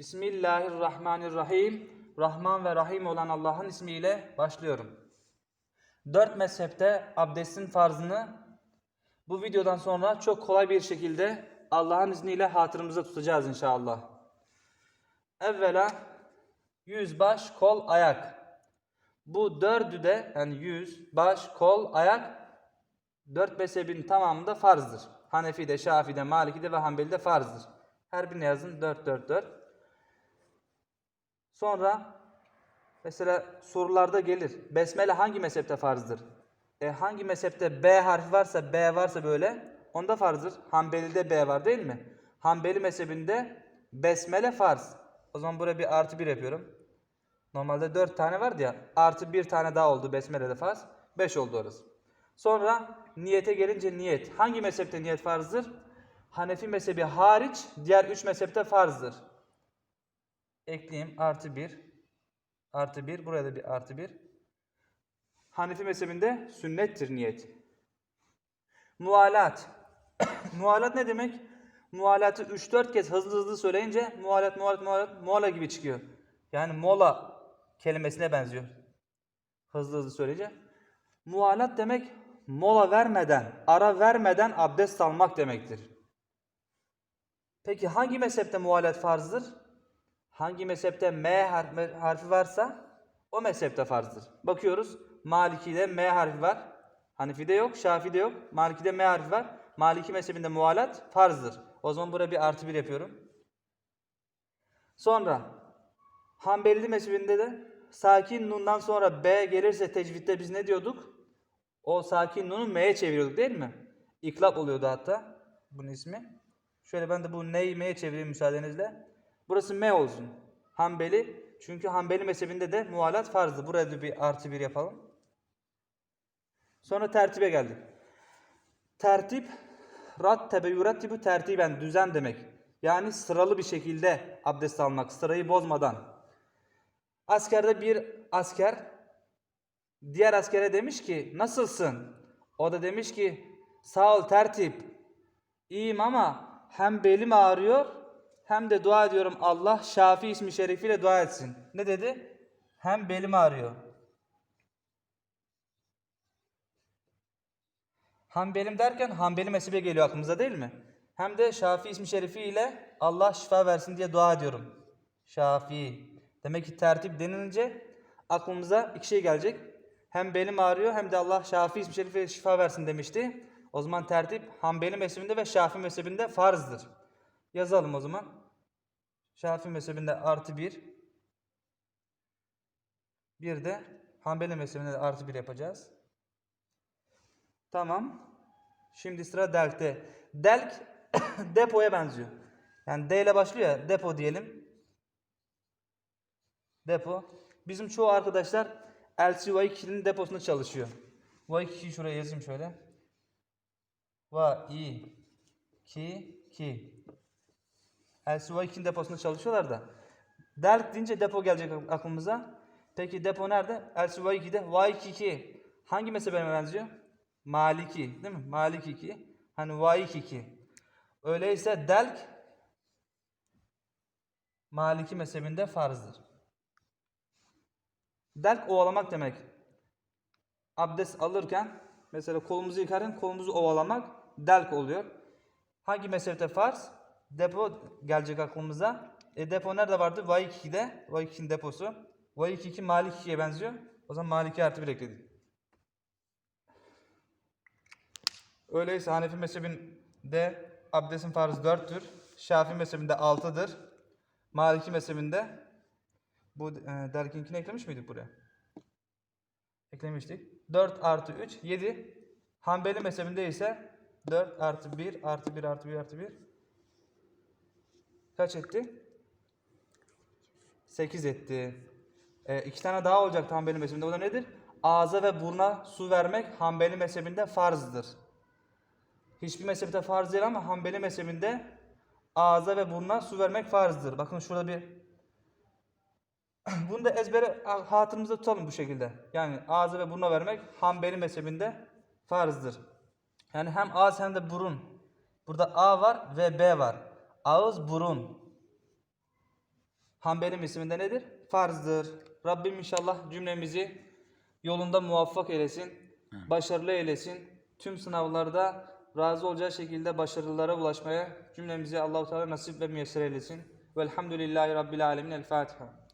Bismillahirrahmanirrahim. Rahman ve Rahim olan Allah'ın ismiyle başlıyorum. Dört mezhepte abdestin farzını bu videodan sonra çok kolay bir şekilde Allah'ın izniyle hatırımızda tutacağız inşallah. Evvela yüz, baş, kol, ayak. Bu dördü de yani yüz, baş, kol, ayak dört mezhebin tamamında farzdır. Hanefi'de, Şafi'de, Maliki'de ve Hanbeli'de farzdır. Her birine yazın 4 4 4. Sonra mesela sorularda gelir. Besmele hangi mezhepte farzdır? E hangi mezhepte B harfi varsa, B varsa böyle onda farzdır. Hanbeli'de B var değil mi? Hanbeli mezhebinde besmele farz. O zaman buraya bir artı bir yapıyorum. Normalde 4 tane vardı ya. Artı bir tane daha oldu besmele'de farz. 5 oldu orası. Sonra niyete gelince niyet. Hangi mezhepte niyet farzdır? Hanefi mezhebi hariç diğer 3 mezhepte farzdır. Ekleyeyim artı 1. Artı 1. Buraya da bir artı 1. Hanefi mezhebinde sünnettir niyet. Mualat. mualat ne demek? Mualatı 3-4 kez hızlı hızlı söyleyince mualat, mualat, mualat, muala gibi çıkıyor. Yani mola kelimesine benziyor. Hızlı hızlı söyleyince. Mualat demek mola vermeden, ara vermeden abdest almak demektir. Peki hangi mezhepte mualat farzdır? Hangi mezhepte M har- harfi varsa o mezhepte farzdır. Bakıyoruz. Maliki'de M harfi var. Hanefi'de yok, Şafi'de yok. Maliki'de M harfi var. Maliki mezhebinde mualat farzdır. O zaman buraya bir artı bir yapıyorum. Sonra Hanbeli mezhebinde de sakin nundan sonra B gelirse tecvidde biz ne diyorduk? O sakin nunu M'ye çeviriyorduk değil mi? İklap oluyordu hatta bunun ismi. Şöyle ben de bu neyi M'ye çevireyim müsaadenizle. Burası M olsun. Hanbeli. Çünkü Hanbeli mezhebinde de mualat farzdı. Buraya da bir artı bir yapalım. Sonra tertibe geldik. Tertip rattebe yurattibu tertiben düzen demek. Yani sıralı bir şekilde abdest almak, sırayı bozmadan. Askerde bir asker diğer askere demiş ki nasılsın? O da demiş ki sağ ol tertip. İyiyim ama hem belim ağrıyor hem de dua ediyorum Allah Şafi ismi şerifiyle dua etsin. Ne dedi? Hem belim ağrıyor. Hanbelim derken Hanbeli mezhebe geliyor aklımıza değil mi? Hem de Şafi ismi şerifiyle Allah şifa versin diye dua ediyorum. Şafi. Demek ki tertip denilince aklımıza iki şey gelecek. Hem belim ağrıyor hem de Allah Şafi ismi şerifiyle şifa versin demişti. O zaman tertip Hanbeli mezhebinde ve Şafi mezhebinde farzdır. Yazalım o zaman. Şafi mezhebinde artı bir. Bir de Hanbeli mezhebinde de artı bir yapacağız. Tamam. Şimdi sıra delkte. Delk depoya benziyor. Yani D ile başlıyor ya depo diyelim. Depo. Bizim çoğu arkadaşlar LC Y2'nin deposunda çalışıyor. Y2'yi şuraya yazayım şöyle. Y2 2 Y2'nin deposunda çalışıyorlar da. Delk deyince depo gelecek aklımıza. Peki depo nerede? Y2'de. Y2 hangi mezhebe benziyor? Maliki değil mi? Maliki 2. Hani Vaik 2. Öyleyse delk Maliki mezhebinde farzdır. Delk ovalamak demek. Abdest alırken mesela kolumuzu yıkarken kolumuzu ovalamak delk oluyor. Hangi mezhepte farz? Depo gelecek aklımıza. E depo nerede vardı? Vaik 2'de. Vaik 2'nin deposu. Vaik 2 Maliki 2'ye benziyor. O zaman Maliki artı bir ekledik. Öyleyse Hanefi mezhebinde abdestin farzı 4'tür. Şafii mezhebinde 6'dır. Maliki mezhebinde bu e, derkinkini eklemiş miydik buraya? Eklemiştik. 4 artı 3 7. Hanbeli mezhebinde ise 4 artı 1 artı 1 artı 1 artı 1 kaç etti? 8 etti. E, iki tane daha olacaktı Hanbeli mezhebinde. O da nedir? Ağza ve buruna su vermek Hanbeli mezhebinde farzdır. Hiçbir mezhepte farz değil ama Hanbeli mezhebinde ağza ve burnuna su vermek farzdır. Bakın şurada bir bunu da ezbere hatırımızda tutalım bu şekilde. Yani ağza ve burnuna vermek Hanbeli mezhebinde farzdır. Yani hem ağız hem de burun. Burada A var ve B var. Ağız, burun. Hanbel'in isminde nedir? Farzdır. Rabbim inşallah cümlemizi yolunda muvaffak eylesin. Başarılı eylesin. Tüm sınavlarda razı olacağı şekilde başarılara ulaşmaya cümlemizi Allahu Teala nasip ve müyesser eylesin. Velhamdülillahi Rabbil Alemin. El Fatiha.